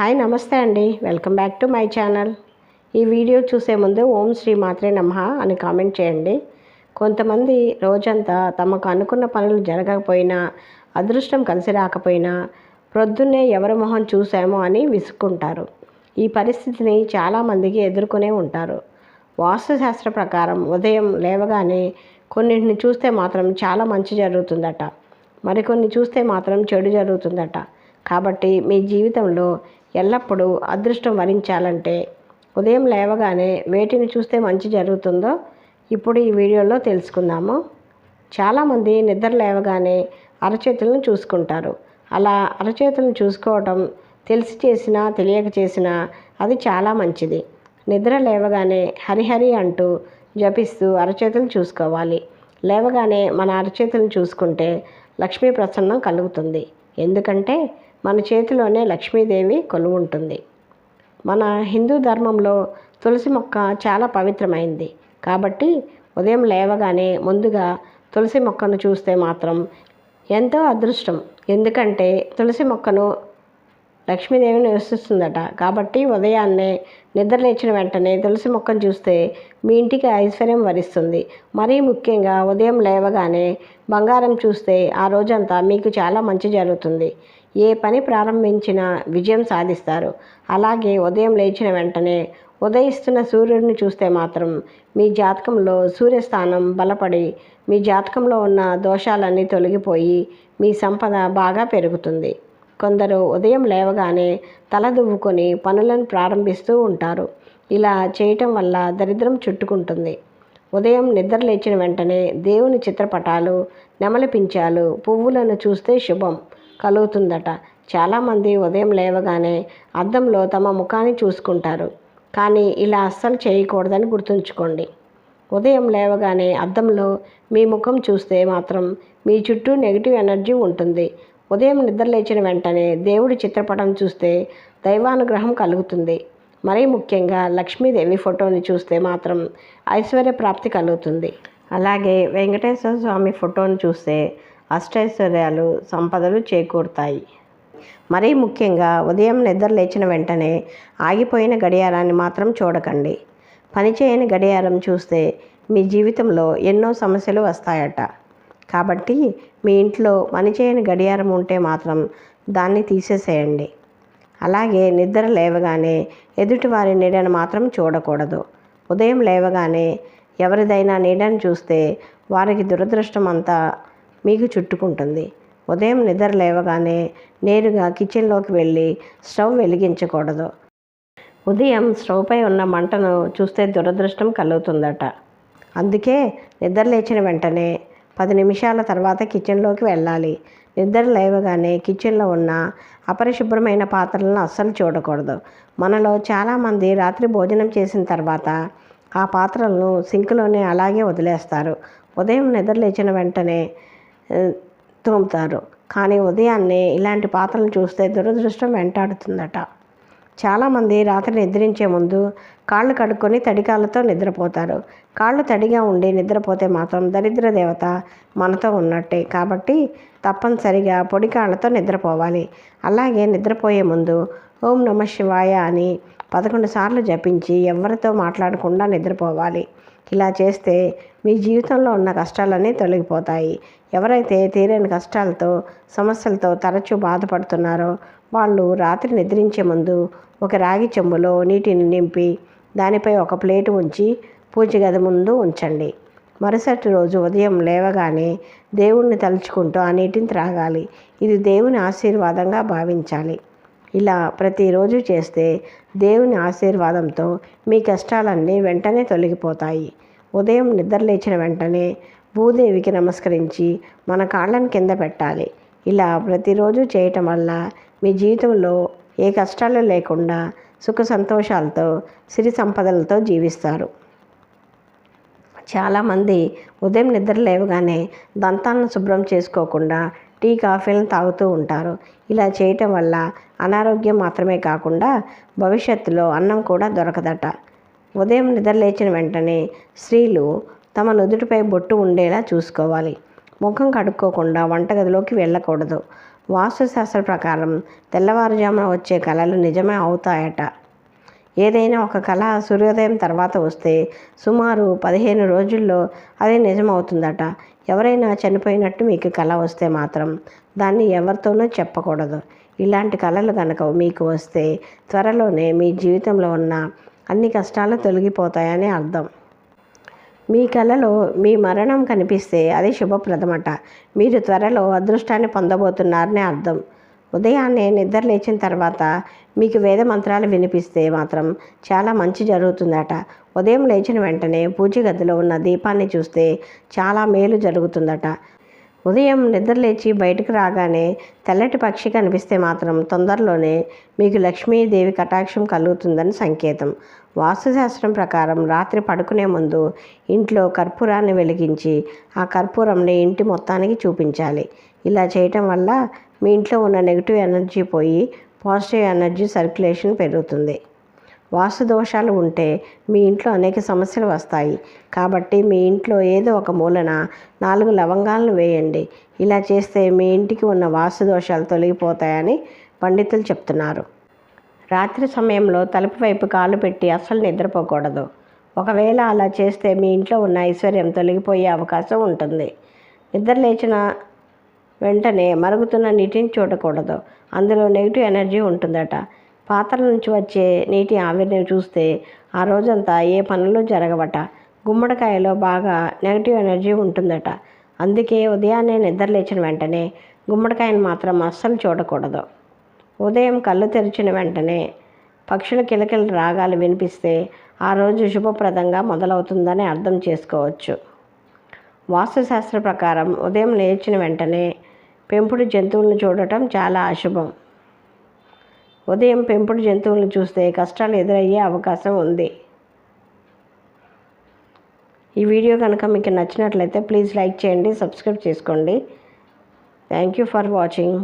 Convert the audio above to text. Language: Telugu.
హాయ్ నమస్తే అండి. Welcome back to my channel. ఈ వీడియో చూసే ముందు ఓం శ్రీ మాత్రే నమ అని కామెంట్ చేయండి. కొంతమంది రోజంతా తమకు అనుకున్న పనులు జరగకపోయినా అదృష్టం కలిసి రాకపోయినా ప్రొద్దున్నే ఎవరి మొహం చూసామో అని విసుక్కుంటారు. ఈ పరిస్థితిని చాలామందికి ఎదుర్కొనే ఉంటారు. వాస్తుశాస్త్ర ప్రకారం ఉదయం లేవగానే కొన్నింటిని చూస్తే మాత్రం చాలా మంచి జరుగుతుందట. మరికొన్ని చూస్తే మాత్రం చెడు జరుగుతుందట. కాబట్టి మీ జీవితంలో ఎల్లప్పుడూ అదృష్టం వరించాలంటే. ఉదయం లేవగానే వేటిని చూస్తే మంచి జరుగుతుందో ఇప్పుడు ఈ వీడియోలో తెలుసుకుందాము. చాలామంది నిద్ర లేవగానే అరచేతులను చూసుకుంటారు. అలా అరచేతులను చూసుకోవటం తెలిసి చేసినా తెలియక చేసినా అది చాలా మంచిది. నిద్ర లేవగానే హరిహరి అంటూ జపిస్తూ అరచేతులు చూసుకోవాలి. లేవగానే మన అరచేతులను చూసుకుంటే లక్ష్మీ ప్రసన్నం కలుగుతుంది. ఎందుకంటే మన చేతిలోనే లక్ష్మీదేవి కొలువు ఉంటుంది. మన హిందూ ధర్మంలో తులసి మొక్క చాలా పవిత్రమైంది. కాబట్టి ఉదయం లేవగానే ముందుగా తులసి మొక్కను చూస్తే మాత్రం ఎంతో అదృష్టం. ఎందుకంటే తులసి మొక్కను లక్ష్మీదేవి నివసిస్తుందట. కాబట్టి ఉదయాన్నే నిద్ర లేచిన వెంటనే తులసి మొక్కను చూస్తే మీ ఇంటికి ఐశ్వర్యం వరిస్తుంది. మరీ ముఖ్యంగా ఉదయం లేవగానే బంగారం చూస్తే ఆ రోజంతా మీకు చాలా మంచి జరుగుతుంది. ఏ పని ప్రారంభించినా విజయం సాధిస్తారు. అలాగే ఉదయం లేచిన వెంటనే ఉదయిస్తున్న సూర్యుడిని చూస్తే మాత్రం మీ జాతకంలో సూర్యస్థానం బలపడి మీ జాతకంలో ఉన్న దోషాలన్నీ తొలగిపోయి మీ సంపద బాగా పెరుగుతుంది. కొందరు ఉదయం లేవగానే తల దువ్వుకొని పనులను ప్రారంభిస్తూ ఉంటారు. ఇలా చేయటం వల్ల దరిద్రం చుట్టుకుంటుంది. ఉదయం నిద్ర లేచిన వెంటనే దేవుని చిత్రపటాలు నెమలి పించాలు పువ్వులను చూస్తే శుభం. కలుగుతుందట. చాలామంది ఉదయం లేవగానే అద్దంలో తమ ముఖాన్ని చూసుకుంటారు. కానీ ఇలా అస్సలు చేయకూడదని గుర్తుంచుకోండి. ఉదయం లేవగానే అద్దంలో మీ ముఖం చూస్తే మాత్రం మీ చుట్టూ నెగిటివ్ ఎనర్జీ ఉంటుంది. ఉదయం నిద్రలేచిన వెంటనే దేవుడి చిత్రపటం చూస్తే దైవానుగ్రహం కలుగుతుంది. మరీ ముఖ్యంగా లక్ష్మీదేవి ఫోటోని చూస్తే మాత్రం ఐశ్వర్య ప్రాప్తి కలుగుతుంది. అలాగే వెంకటేశ్వర స్వామి ఫోటోని చూస్తే అష్టైశ్వర్యాలు సంపదలు చేకూరుతాయి. మరీ ముఖ్యంగా ఉదయం నిద్ర లేచిన వెంటనే ఆగిపోయిన గడియారాన్ని మాత్రం చూడకండి. పనిచేయని గడియారం చూస్తే మీ జీవితంలో ఎన్నో సమస్యలు వస్తాయట. కాబట్టి మీ ఇంట్లో పనిచేయని గడియారం ఉంటే మాత్రం దాన్ని తీసేసేయండి. అలాగే నిద్ర లేవగానే ఎదుటివారి నీడను మాత్రం చూడకూడదు. ఉదయం లేవగానే ఎవరిదైనా నీడను చూస్తే వారికి దురదృష్టం అంతా మీకు చుట్టుకుంటుంది. ఉదయం నిద్ర లేవగానే నేరుగా కిచెన్లోకి వెళ్ళి స్టవ్ వెలిగించకూడదు. ఉదయం స్టవ్పై ఉన్న మంటను చూస్తే దురదృష్టం కలుగుతుందట. అందుకే నిద్ర లేచిన వెంటనే పది నిమిషాల తర్వాత కిచెన్లోకి వెళ్ళాలి. నిద్ర లేవగానే కిచెన్లో ఉన్న అపరిశుభ్రమైన పాత్రలను అస్సలు చూడకూడదు. మనలో చాలామంది రాత్రి భోజనం చేసిన తర్వాత ఆ పాత్రలను సింక్లోనే అలాగే వదిలేస్తారు. ఉదయం నిద్ర లేచిన వెంటనే తోముతారు. కానీ ఉదయాన్నే ఇలాంటి పాత్రలను చూస్తే దురదృష్టం వెంటాడుతుందట. చాలామంది రాత్రి నిద్రించే ముందు కాళ్ళు కడుక్కొని తడికాళ్ళతో నిద్రపోతారు. కాళ్ళు తడిగా ఉండి నిద్రపోతే మాత్రం దరిద్ర దేవత మనతో ఉన్నట్టే. కాబట్టి తప్పనిసరిగా పొడి కాళ్ళతో నిద్రపోవాలి. అలాగే నిద్రపోయే ముందు ఓం నమ శివాయ అని పదకొండు సార్లు జపించి ఎవరితో మాట్లాడకుండా నిద్రపోవాలి. ఇలా చేస్తే మీ జీవితంలో ఉన్న కష్టాలన్నీ తొలగిపోతాయి. ఎవరైతే తీరని కష్టాలతో సమస్యలతో తరచూ బాధపడుతున్నారో వాళ్ళు రాత్రి నిద్రించే ముందు ఒక రాగి చెంబులో నీటిని నింపి దానిపై ఒక ప్లేటు ఉంచి పూజ గది ముందు ఉంచండి. మరుసటి రోజు ఉదయం లేవగానే దేవుణ్ణి తలుచుకుంటూ ఆ నీటిని త్రాగాలి. ఇది దేవుని ఆశీర్వాదంగా భావించాలి. ఇలా ప్రతిరోజు చేస్తే దేవుని ఆశీర్వాదంతో మీ కష్టాలన్నీ వెంటనే తొలగిపోతాయి. ఉదయం నిద్ర లేచిన వెంటనే భూదేవికి నమస్కరించి మన కాళ్ళని కింద పెట్టాలి. ఇలా ప్రతిరోజు చేయటం వల్ల మీ జీవితంలో ఏ కష్టాలు లేకుండా సుఖ సంతోషాలతో సిరి సంపదలతో జీవిస్తారు. చాలామంది ఉదయం నిద్ర లేవగానే దంతాలను శుభ్రం చేసుకోకుండా టీ కాఫీలను తాగుతూ ఉంటారు. ఇలా చేయటం వల్ల అనారోగ్యం మాత్రమే కాకుండా భవిష్యత్తులో అన్నం కూడా దొరకదట. ఉదయం నిద్రలేచిన వెంటనే స్త్రీలు తమ నుదుటిపై బొట్టు ఉండేలా చూసుకోవాలి. ముఖం కడుక్కోకుండా వంటగదిలోకి వెళ్ళకూడదు. వాస్తుశాస్త్ర ప్రకారం తెల్లవారుజామున వచ్చే కళలు నిజమే అవుతాయట. ఏదైనా ఒక కళ సూర్యోదయం తర్వాత వస్తే సుమారు పదిహేను రోజుల్లో అది నిజమవుతుందట. ఎవరైనా చనిపోయినట్టు మీకు కళ వస్తే మాత్రం దాన్ని ఎవరితోనూ చెప్పకూడదు. ఇలాంటి కళలు కనుక మీకు వస్తే త్వరలోనే మీ జీవితంలో ఉన్న అన్ని కష్టాలు తొలగిపోతాయని అర్థం. మీ కళలో మీ మరణం కనిపిస్తే అది శుభప్రదమట. మీరు త్వరలో అదృష్టాన్ని పొందబోతున్నారని అర్థం. ఉదయాన్నే నిద్ర లేచిన తర్వాత మీకు వేద మంత్రాలు వినిపిస్తే మాత్రం చాలా మంచి జరుగుతుందట. ఉదయం లేచిన వెంటనే పూజ గదిలో ఉన్న దీపాన్ని చూస్తే చాలా మేలు జరుగుతుందట. ఉదయం నిద్ర లేచి బయటకు రాగానే తెల్లటి పక్షి కనిపిస్తే మాత్రం తొందరలోనే మీకు లక్ష్మీదేవి కటాక్షం కలుగుతుందని సంకేతం. వాస్తుశాస్త్రం ప్రకారం రాత్రి పడుకునే ముందు ఇంట్లో కర్పూరాన్ని వెలిగించి ఆ కర్పూరంని ఇంటి మొత్తానికి చూపించాలి. ఇలా చేయటం వల్ల మీ ఇంట్లో ఉన్న నెగిటివ్ ఎనర్జీ పోయి పాజిటివ్ ఎనర్జీ సర్క్యులేషన్ పెరుగుతుంది. వాస్తు దోషాలు ఉంటే మీ ఇంట్లో అనేక సమస్యలు వస్తాయి. కాబట్టి మీ ఇంట్లో ఏదో ఒక మూలన నాలుగు లవంగాలను వేయండి. ఇలా చేస్తే మీ ఇంటికి ఉన్న వాస్తు దోషాలు తొలగిపోతాయని పండితులు చెప్తున్నారు. రాత్రి సమయంలో తలుపు వైపు కాలు పెట్టి అస్సలు నిద్రపోకూడదు. ఒకవేళ అలా చేస్తే మీ ఇంట్లో ఉన్న ఐశ్వర్యం తొలగిపోయే అవకాశం ఉంటుంది. నిద్ర లేచిన వెంటనే మరుగుతున్న నీటిని చూడకూడదు. అందులో నెగిటివ్ ఎనర్జీ ఉంటుందట. పాత్రల నుంచి వచ్చే నీటి ఆవిరిని చూస్తే ఆ రోజంతా ఏ పనులు జరగవట. గుమ్మడికాయలో బాగా నెగిటివ్ ఎనర్జీ ఉంటుందట. అందుకే ఉదయాన్నే నిద్ర లేచిన వెంటనే గుమ్మడికాయను మాత్రం అస్సలు చూడకూడదు. ఉదయం కళ్ళు తెరిచిన వెంటనే పక్షుల కిలకిల రాగాలు వినిపిస్తే ఆ రోజు శుభప్రదంగా మొదలవుతుందని అర్థం చేసుకోవచ్చు. వాస్తుశాస్త్ర ప్రకారం ఉదయం లేచిన వెంటనే పెంపుడు జంతువులను చూడటం చాలా అశుభం. ఉదయం పెంపుడు జంతువులను చూస్తే కష్టాలు ఎదురయ్యే అవకాశం ఉంది. ఈ వీడియో కనుక మీకు నచ్చినట్లయితే ప్లీజ్ లైక్ చేయండి సబ్స్క్రైబ్ చేసుకోండి. Thank you for watching.